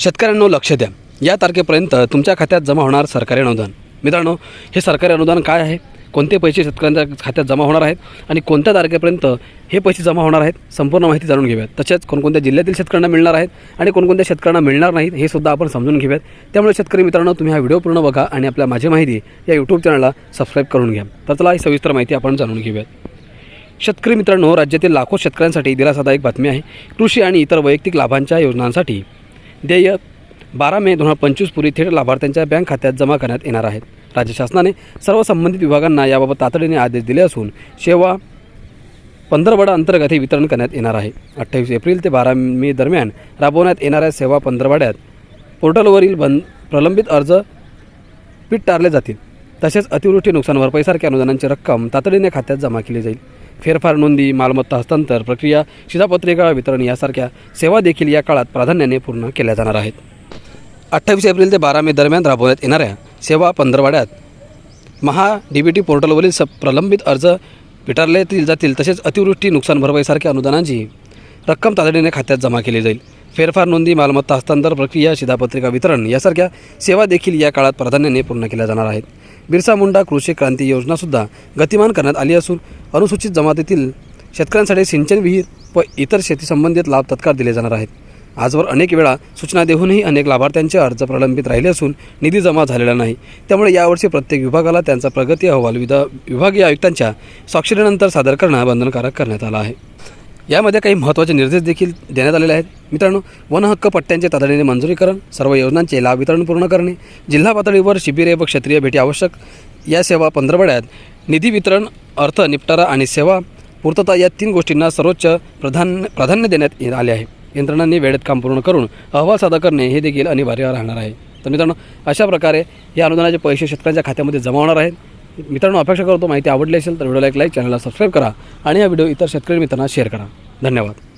शेतकऱ्यांनो लक्ष द्या. या तारखेपर्यंत तुमच्या खात्यात जमा होणार सरकारी अनुदान. मित्रांनो हे सरकारी अनुदान काय आहे? कोणते पैसे शेतकऱ्यांच्या खात्यात जमा होणार आहेत? आणि कोणत्या तारखेपर्यंत हे पैसे जमा होणार आहेत? संपूर्ण माहिती जाणून घेऊयात. तसेच कोणकोणत्या जिल्ह्यातील शेतकऱ्यांना मिळणार आहेत आणि कोणकोणत्या शेतकऱ्यांना मिळणार नाहीत हे सुद्धा आपण समजून घेऊयात. त्यामुळे शेतकरी मित्रांनो तुम्ही हा व्हिडिओ पूर्ण बघा आणि आपल्या माझी माहिती या यूट्यूब चॅनलला सबस्क्राईब करून घ्या. तर चला ही सविस्तर माहिती आपण जाणून घेऊयात. शेतकरी मित्रांनो राज्यातील लाखो शेतकऱ्यांसाठी दिलासादायक बातमी आहे. कृषी आणि इतर वैयक्तिक लाभांच्या योजनांसाठी देय बारा मे दोन हजार पंचवीस पूर्वी थेट लाभार्थ्यांच्या बँक खात्यात जमा करण्यात येणार आहेत. राज्य शासनाने सर्व संबंधित विभागांना याबाबत तातडीने आदेश दिले असून सेवा पंधरवडा अंतर्गत हे वितरण करण्यात येणार आहे. अठ्ठावीस एप्रिल ते बारा मे दरम्यान राबवण्यात येणाऱ्या सेवा पंधरवाड्यात पोर्टलवरील बंद प्रलंबित अर्ज पीठ टारले जातील. तसेच अतिवृष्टी नुकसान भरपाईसारख्या अनुदानांची रक्कम तातडीने खात्यात जमा केली जाईल. फेरफार नोंदी मालमत्ता हस्तांतर प्रक्रिया शिधापत्रिका वितरण यासारख्या सेवा देखील या काळात प्राधान्याने पूर्ण केल्या जाणार आहेत. अठ्ठावीस एप्रिल ते बारा मे दरम्यान राबवण्यात येणाऱ्या सेवा पंधरवाड्यात महा डी बी टी पोर्टलवरील स प्रलंबित अर्ज पिटारले जातील तसेच अतिवृष्टी नुकसान भरपाईसारख्या अनुदानांची रक्कम तातडीने खात्यात जमा केली जाईल. फेरफार नोंदी मालमत्ता हस्तांतर प्रक्रिया शिधापत्रिका वितरण यासारख्या सेवा देखील या काळात प्राधान्याने पूर्ण केल्या जाणार आहेत. बिरसा मुंडा कृषी क्रांती योजनासुद्धा गतिमान करण्यात आली असून अनुसूचित जमातीतील शेतकऱ्यांसाठी सिंचन विहीर व इतर शेतीसंबंधित लाभ तत्काळ दिले जाणार आहेत. आजवर अनेक वेळा सूचना देऊनही अनेक लाभार्थ्यांचे अर्ज प्रलंबित राहिले असून निधी जमा झालेला नाही. त्यामुळे यावर्षी प्रत्येक विभागाला त्यांचा प्रगती अहवाल विधा विभागीय आयुक्तांच्या स्वाक्षरीनंतर सादर करणं बंधनकारक करण्यात आलं आहे. यामध्ये काही महत्त्वाचे निर्देश देखील देण्यात आलेले आहेत. मित्रांनो वन हक्क पट्ट्यांचे तातडीने मंजुरीकरण सर्व योजनांचे लाभ वितरण पूर्ण करणे जिल्हा पातळीवर शिबिरे व क्षेत्रीय भेटी आवश्यक या सेवा पंधरवड्यात निधी वितरण अर्थ निपटारा आणि सेवा पूर्तता या तीन गोष्टींना सर्वोच्च प्राधान्य प्राधान्य देण्यात आले आहे. यंत्रणांनी वेळेत काम पूर्ण करून अहवाल सादर करणे हे देखील अनिवार्य राहणार आहे. तर मित्रांनो अशा प्रकारे या अनुदानाचे पैसे शेतकऱ्यांच्या खात्यामध्ये जमा होणार आहेत. मित्रांनो अपेक्षा करतो माहिती आवडली असेल तर व्हिडिओला एक लाईक चॅनलला सबस्क्राईब करा आणि हा व्हिडिओ इतर शेतकरी मित्रांना शेअर करा. धन्यवाद.